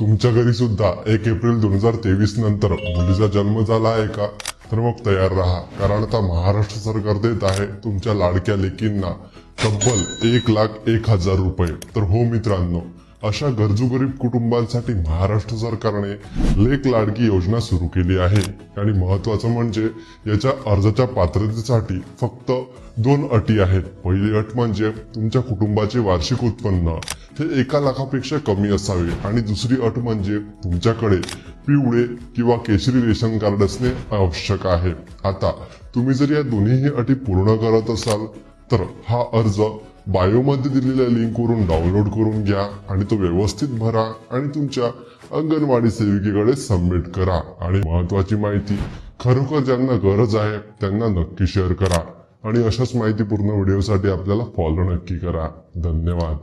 तुमच्या घरी सुद्धा एक एप्रिल दोन हजार तेवीस नंतर मुलीचा जन्म झाला आहे का? तर मग तयार राहा. कारण आता महाराष्ट्र सरकार देत आहे तुमच्या लाडक्या लेकींना तब्बल एक लाख एक हजार रुपये. तर हो मित्रांनो अशा गरजू गरीब कुटुंबांसाठी महाराष्ट्र सरकारने लेख लाडकी योजना सुरू केली आहे. आणि महत्वाचं म्हणजे याच्या अर्जाच्या पात्रतेसाठी फक्त दोन अटी आहेत. पहिली अट म्हणजे तुमच्या कुटुंबाचे वार्षिक उत्पन्न हे एका लाखापेक्षा कमी असावे. आणि दुसरी अट म्हणजे तुमच्याकडे पिवळे किंवा केशरी रेशन कार्ड असणे आवश्यक आहे. आता तुम्ही जर या दोन्हीही अटी पूर्ण करत असाल तर हा अर्ज बायोमध्ये दिलेल्या लिंकवरून डाउनलोड करून घ्या आणि तो व्यवस्थित भरा आणि तुमच्या अंगणवाडी सेविकेकडे सबमिट करा. आणि महत्वाची माहिती खरोखर ज्यांना गरज आहे त्यांना नक्की शेअर करा. आणि अशाच माहितीपूर्ण व्हिडिओसाठी आपल्याला फॉलो नक्की करा. धन्यवाद.